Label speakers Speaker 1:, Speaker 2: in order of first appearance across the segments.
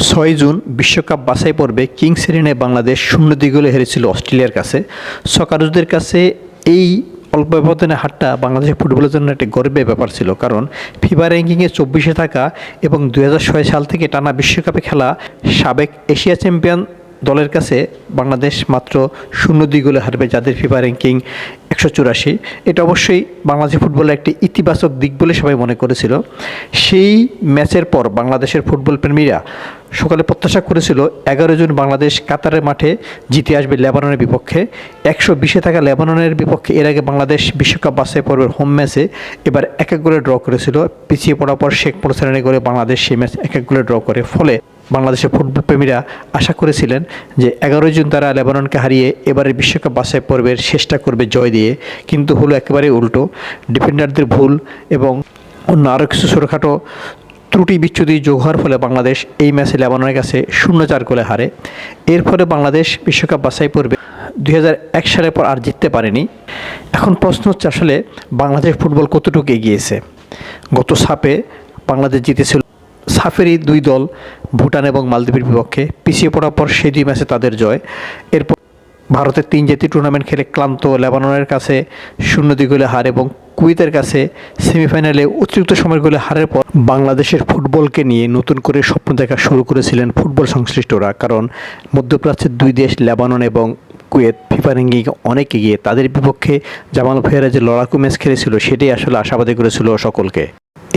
Speaker 1: ছয় জুন বিশ্বকাপ বাছাই পর্বে কিংস ইলেভেনে বাংলাদেশ শূন্য দিগলে হেরেছিল অস্ট্রেলিয়ার কাছে। সকারুজদের কাছে এই অল্প ব্যবধানে হারটা বাংলাদেশের ফুটবলের জন্য একটি গর্বের ব্যাপার ছিল, কারণ ফিফা র্যাঙ্কিংয়ে চব্বিশে থাকা এবং দু হাজার ছয় সাল থেকে টানা বিশ্বকাপে খেলা সাবেক এশিয়া চ্যাম্পিয়ন দলের কাছে বাংলাদেশ মাত্র শূন্য দুই গোলে হারবে যাদের ফিফা র্যাঙ্কিং একশো চুরাশি। এটা অবশ্যই বাংলাদেশ ফুটবলের একটি ইতিবাচক দিক বলে সবাই মনে করেছিল। সেই ম্যাচের পর বাংলাদেশের ফুটবল প্রেমীরা সকালে প্রত্যাশা করেছিল এগারো জন বাংলাদেশ কাতারের মাঠে জিতে আসবে লেবাননের বিপক্ষে। একশো বিশে থাকা লেবাননের বিপক্ষে এর আগে বাংলাদেশ বিশ্বকাপ বাছাই পর্বের হোম ম্যাচে এবার এক এক গোলে ড্র করেছিল। পিছিয়ে পড়ার পর শেখ মোরসালানি করে বাংলাদেশ সেই ম্যাচ এক এক গোলে ড্র করে। ফলে বাংলাদেশের ফুটবল প্রেমীরা আশা করেছিলেন যে এগারো জন তারা লেবাননকে হারিয়ে এবারে বিশ্বকাপ বাছাই পর্বের শেষটা করবে জয় দিয়ে। কিন্তু হলো একেবারে উল্টো। ডিফেন্ডারদের ভুল এবং অন্য আরও কিছু ছোটোখাটো ত্রুটি বিচ্যুতি যোগ হওয়ার ফলে বাংলাদেশ এই ম্যাচে লেবাননের কাছে শূন্য চার গোলে হারে। এর ফলে বাংলাদেশ বিশ্বকাপ বাছাই পর্বে দুই এক সালের পর আর জিততে পারেনি। এখন প্রশ্ন হচ্ছে আসলে বাংলাদেশ ফুটবল কতটুকু এগিয়েছে? গত সাপে বাংলাদেশ জিতেছিল সাফেরই দুই দল, ভুটান এবং মালদ্বীপের বিপক্ষে। পিছিয়ে পড়ার পর সেই দুই ম্যাচে তাদের জয়। এরপর ভারতের তিন জাতীয় টুর্নামেন্ট খেলে ক্লান্ত লেবাননের কাছে শূন্য দুই গোলে হার এবং কুয়েতের কাছে সেমিফাইনালে অতিরিক্ত সময়ের গোলে হারের পর বাংলাদেশের ফুটবলকে নিয়ে নতুন করে স্বপ্ন দেখা শুরু করেছিলেন ফুটবল সংশ্লিষ্টরা। কারণ মধ্যপ্রাচ্যের দুই দেশ লেবানন এবং কুয়েত ফিফা র্যাঙ্কিং অনেক এগিয়ে, তাদের বিপক্ষে জামাল ভেরা যে লড়াকু ম্যাচ খেলেছিল, সেটাই আসলে আশাবাদী করেছিল সকলকে।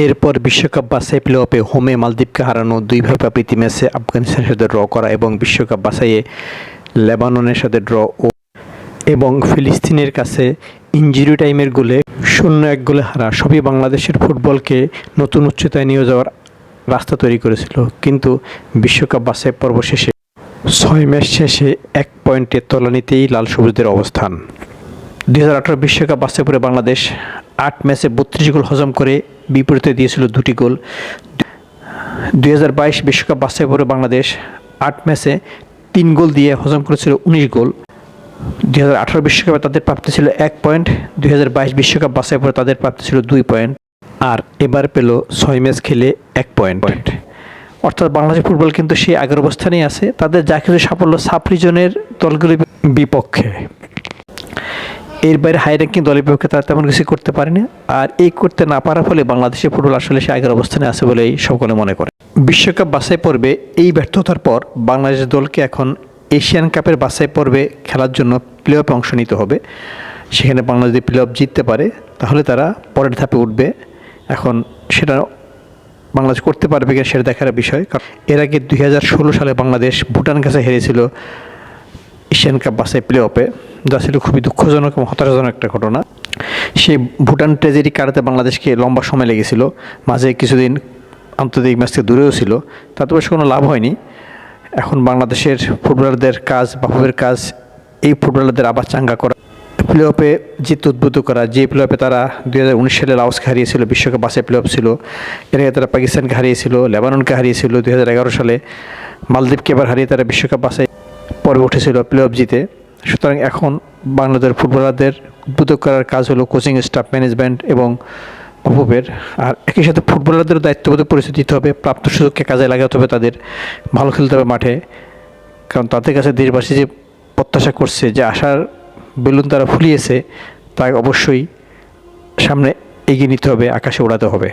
Speaker 1: এরপর বিশ্বকাপ বাছাই প্লে অফে হোমে মালদ্বীপকে হারানো দুই ভাবে প্রীতি ম্যাচে আফগানিস্তানের সাথে ড্র করা এবং বিশ্বকাপ বাছাইয়ে লেবাননের সাথে ড্র ও এবং ফিলিস্তিনের কাছে ইঞ্জুরি টাইমের গোলে শূন্য এক গোলে হারা সবই বাংলাদেশের ফুটবলকে নতুন উচ্চতায় নিয়ে যাওয়ার রাস্তা তৈরি করেছিল। কিন্তু বিশ্বকাপ বাছাই পর্ব শেষে, ছয় ম্যাচ শেষে এক পয়েন্টের তলানিতেই লাল সবুজদের অবস্থান। দুই হাজার আঠারো বিশ্বকাপ বাছাই পরে বাংলাদেশ আট ম্যাচে বত্রিশ গোল হজম করে বিপরীতে দিয়েছিল দুটি গোল। দুই হাজার বাইশ বিশ্বকাপ বাছাই পরে বাংলাদেশ আট ম্যাচে তিন গোল দিয়ে হজম করেছিল উনিশ গোল। দুই হাজার আঠারো বিশ্বকাপে তাদের প্রাপ্তি ছিল এক পয়েন্ট, দুই হাজার বাইশ বিশ্বকাপ বাছাই পরে তাদের প্রাপ্তি ছিল দুই পয়েন্ট, আর এবার পেল ছয় ম্যাচ খেলে এক পয়েন্ট। পয়েন্ট অর্থাৎ বাংলাদেশ ফুটবল কিন্তু সেই আগের অবস্থানেই আছে, তাদের যা কিছু সাফল্য সাব রিজনের দলগুলির বিপক্ষে। এর বাইরে হাই র্যাঙ্কিং দলের বিপক্ষে তারা তেমন কিছু করতে পারেনি, আর এই করতে না পারার ফলে বাংলাদেশের ফুটবল আসলে সে আগের অবস্থানে আছে বলেই সকলে মনে করে। বিশ্বকাপ বাছাই পর্বে এই ব্যর্থতার পর বাংলাদেশ দলকে এখন এশিয়ান কাপের বাছাই পর্বে খেলার জন্য প্লে অফে অংশ নিতে হবে। সেখানে বাংলাদেশ যদি প্লে অফ জিততে পারে, তাহলে তারা পরের ধাপে উঠবে। এখন সেটা বাংলাদেশ করতে পারবে কিনা সেটা দেখার বিষয়। কারণ এর আগে দুই হাজার ষোলো সালে বাংলাদেশ ভুটান কাছে হেরেছিল এশিয়ান কাপ বাছাই প্লে অফে যা ছিল খুবই দুঃখজনক এবং হতাশাজনক একটা ঘটনা। সেই ভুটান ট্রেজেরি কাটাতে বাংলাদেশকে লম্বা সময় লেগেছিল। মাঝে কিছুদিন আন্তর্জাতিক ম্যাচ থেকে দূরেও ছিল। তাতে অবশ্য কোনো লাভ হয়নি। এখন বাংলাদেশের ফুটবলারদের কাজ বাফুবের কাজ, এই ফুটবলারদের আবার চাঙ্গা করা। প্লে অফে জিত উদ্বুদ্ধ করা, যে প্লে অফে তারা দুই হাজার উনিশ সালে লাওসকে হারিয়েছিল, বিশ্বকাপ বাসে প্লে অফ ছিল, এর আগে তারা পাকিস্তানকে হারিয়েছিল, লেবাননকে হারিয়েছিল দুই হাজার এগারো সালে, মালদ্বীপকে এবার হারিয়ে তারা বিশ্বকাপ বাসে পর্বে উঠেছিল প্লে অফ জিতে। সুতরাং এখন বাংলাদেশের ফুটবলারদের উদ্বুদ্ধ করার কাজ হলো কোচিং স্টাফ ম্যানেজমেন্ট এবং অপুপের আর একই সাথে ফুটবলারদের দায়িত্ববোধ পরিস্থিতি দিতে হবে, প্রাপ্ত সুযোগকে কাজে লাগাতে হবে তাদের, ভালো খেলতে হবে মাঠে। কারণ তাদের কাছে দেশবাসী যে প্রত্যাশা করছে, যে আশার বেলুন তারা ফুলিয়েছে তাই অবশ্যই সামনে এগিয়ে নিতে হবে, আকাশে ওড়াতে হবে।